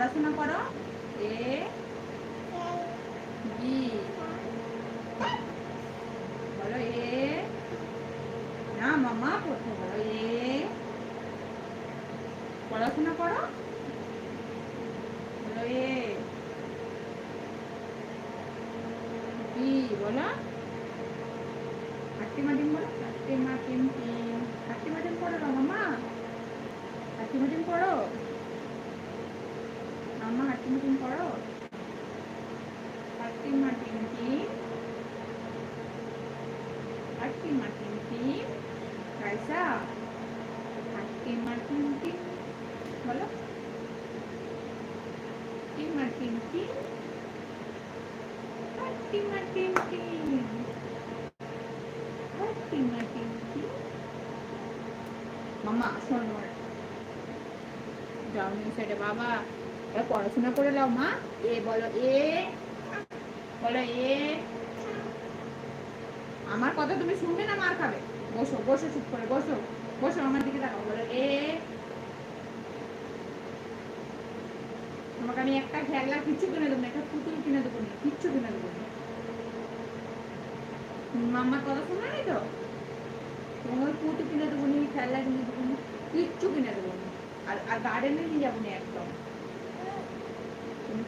পড়াশোনা করো। A, B. বলো এ। না মামা পড়তে বলো এ। পড়াশোনা করো। বলো এ। বি, বলো। হাট্টি মাটিম বলো হাট্টি মাটিম টিম হাট্টি মাটিম পড়ো মামা? হাট্টি মাটিম পড়ো। মামা হাট্টি মাটিম পড়ো হাট্টি মাটিম টিম হাট্টি মাটিম টিম কাইসা হাট্টি মাটিম টিম বলো হাট্টি মাটিম টিম হাট্টি মাটিম টিম হাট্টি মাটিম টিম মামা শোন যাও নিয়ে সাইডে বাবা এবার পড়াশোনা করে নাও, মা। এ বলো এ বলো এ। আমার কথা তুমি শুনবে না, মার খাবে? বসো বসো, চুপ করে বসো। বসো, আমার দিকে তাকাও। বলো এ। তোমাকে আমি একটা খেলনা কিচ্ছু কিনে দেবো একটা পুতুল কিনে দেবো না, কিচ্ছু কিনে দেবো না। কথা শোনা নেই তো? তোমার পুতুল কিনে দেবো নি খেলনা কিনে দেবো কিচ্ছু কিনে দেবো আর আর গার্ডেনে নিয়ে যাব না একদম।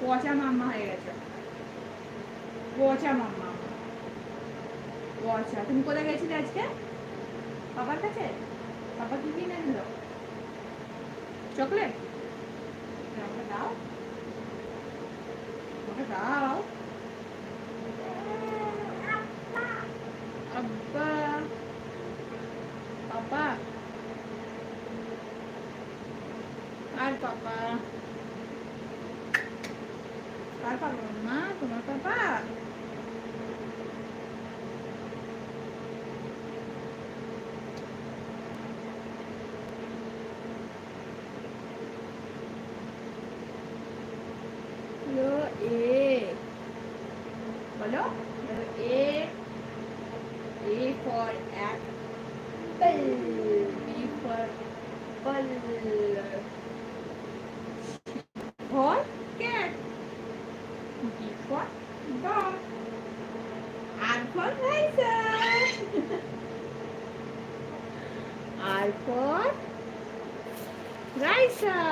পচা মাম্মা হয়ে গেছো। পচা মাম্মা। তুমি কোথায় গেছিলে আজকে? বাবার কাছে? বাবা কি কিনে দিল চকলেট? দাও। দাও। আব্বা। পাপা। আর পাপা? পাপা মা তোমার পাপা হলো এ বলো হলো A A for apple B for ball for cat D for dog R for racer R for racer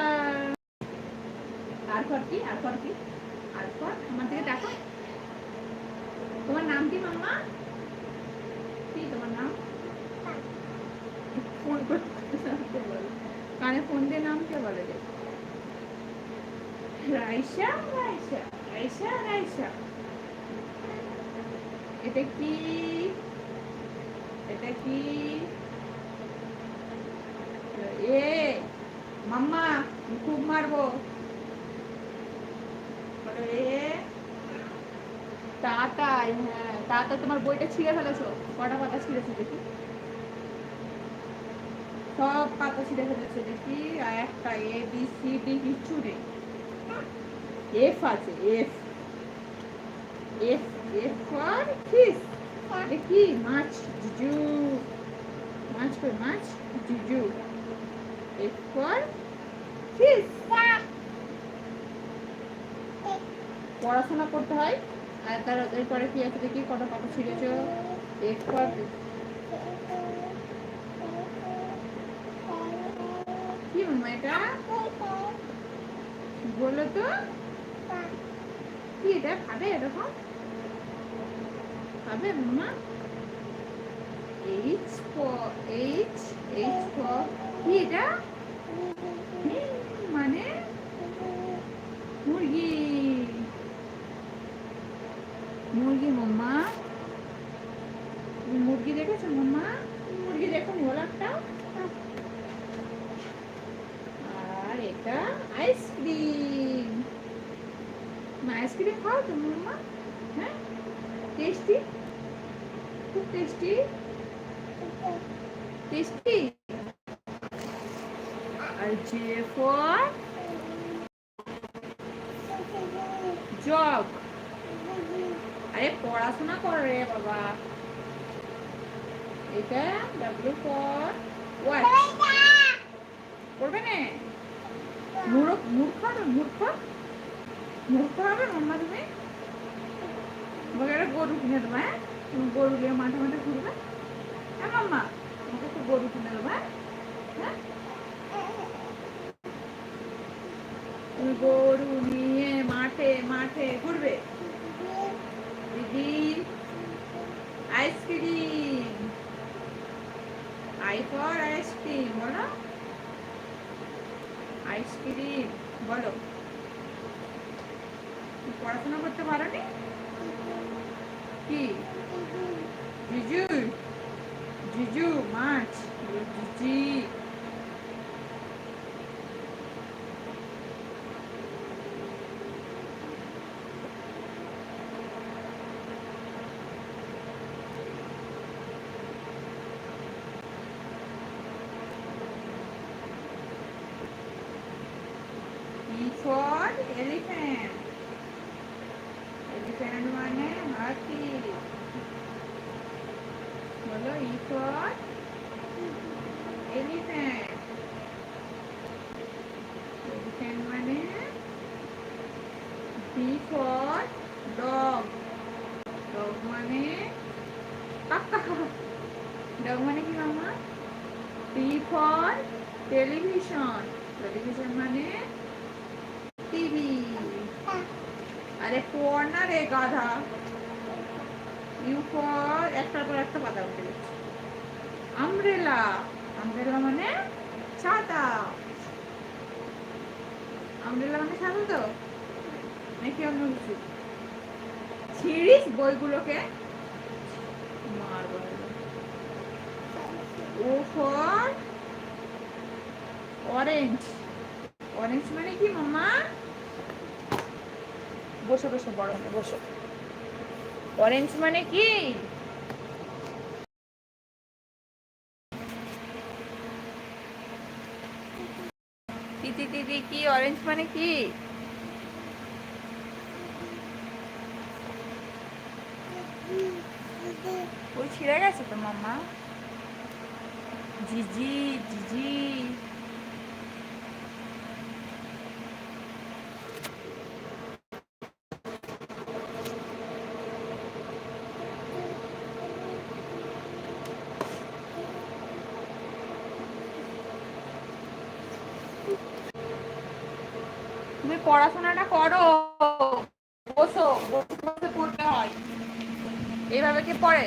R for কি? আর ফর কি? আর ফর আমার দিকে দেখো। তোমার নাম কি কি, তোমার নাম? ফোন বলো। কানে ফোন দিয়ে নামকে বলে যে রাইসা রাইসা রাইসা রাইসা এটা কি? এটা কি? এ, মাম্মা খুব মারবো। এ তাতাই হ্যাঁ তোমার বইটা ছিঁড়ে ফেলেছো। কটা পাতা ছিঁড়েছো দেখি। সব পাতা ছিঁড়ে ফেলেছো দেখি, আর একটা এ, বি, সি, ডি কিচ্ছু নেই। এফ আছে, এফ। এফ ফিশ এটা মাছ, জুজু। মাছ মাছ পড়াশোনা করতে হয়। আর তার এরপরে কি আছে দেখি? কত কত ছিঁড়েছ? ফর কি মামা এটা? বলো তো। কি এটা? খাবে এরকম? খাবে মামা H for H H for কি এটা? মানে মুরগি। মুরগি মাম্মা। মুরগি দেখেছ মাম্মা? মুরগি দেখো বলো একটা আর এটা আইসক্রিম আইসক্রিম খাও তুমি মাম্মা? হ্যাঁ? টেস্টি খুব টেস্টি টেস্টি আর যে ফর জগ আরে পড়াশোনা কর রে বাবা। এটা ডাব্লিউ ফর ওয়াচ করবে না। মূর্খ মূর্খ মূর্খ? মূর্খ হবে মাম্মা তুমি? তোমাকে একটা গরু কিনে দেবো হ্যাঁ? তুমি গরু দিয়ে মাঠে মাঠে ঘুরবে। হ্যাঁ মাম্মা? তোমাকে একটা গরু কিনে দেবো হ্যাঁ? হ্যাঁ? তুমি গরু নিয়ে মাঠে মাঠে ঘুরবে। দিদি ice cream. I for ice cream, বলো। আইসক্রিম, বলো। পড়াশোনা করতে পারো নি কি জিজু জিজু মাছ জিজি মানে হাতি বলো E for elephant. Elephant মানে D for dog. Dog মানে dog মানে কি মামা T for television. Television মানে টিভি আরে পড় না রে গাধা ইউ একটার পর একটা পাতা উঠে গেছে আমব্রেলা আমব্রেলা মানে ছাতা আমব্রেলা মানে ছাতা তো? নাকি অন্য কিছু ছিড়িস বইগুলোকে? মার ও ফর অরেঞ্জ অরেঞ্জ মানে কি, মামা? বসো বসো, বড় বসো। অরেঞ্জ মানে কি? দিদি দিদি কি? অরেঞ্জ মানে কি? ওই ছিঁড়ে গেছে তো মামা জিজি জিজি তুমি পড়াশোনাটা করো। বসো, বসে পড়তে হয়। এইভাবে কি পড়ে?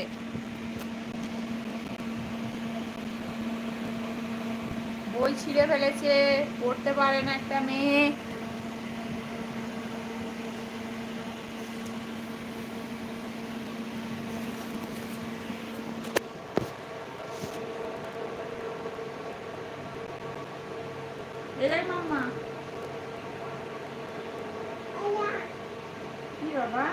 বই ছিঁড়ে ফেলেছে, পড়তে পারে না একটা মেয়ে। কি বাবা।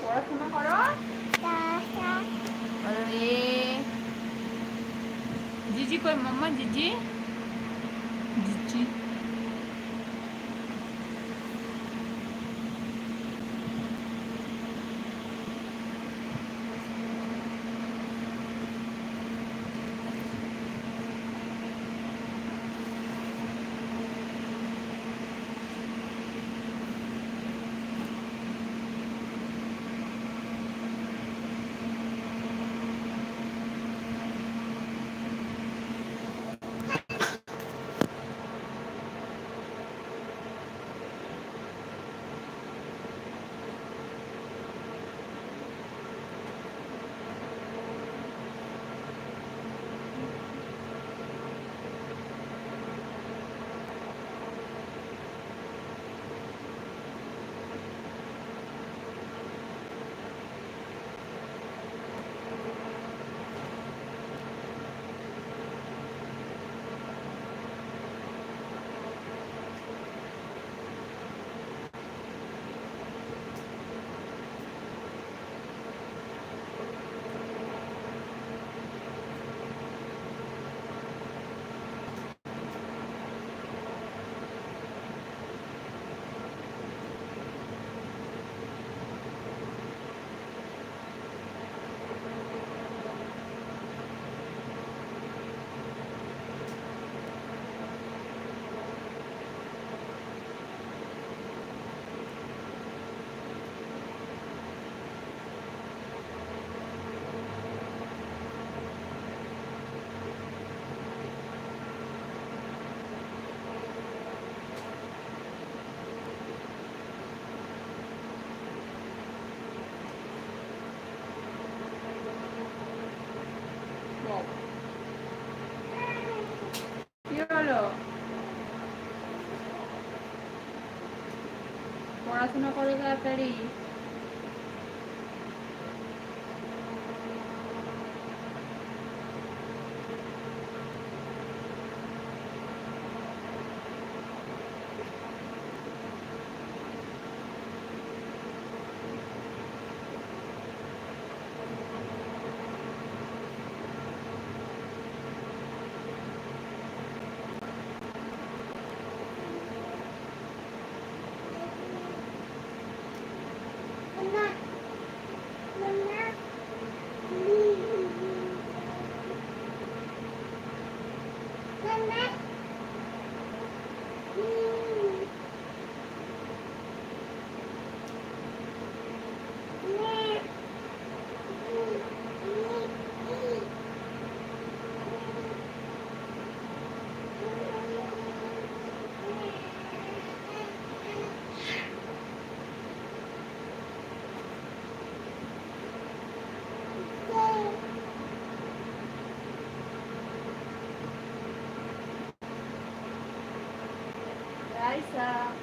পড়াশোনা করো? আরে। জিজি কই? মাম্মা জিজি? জিজি। পড়াশোনা করো তাড়াতাড়ি। 奶奶是啊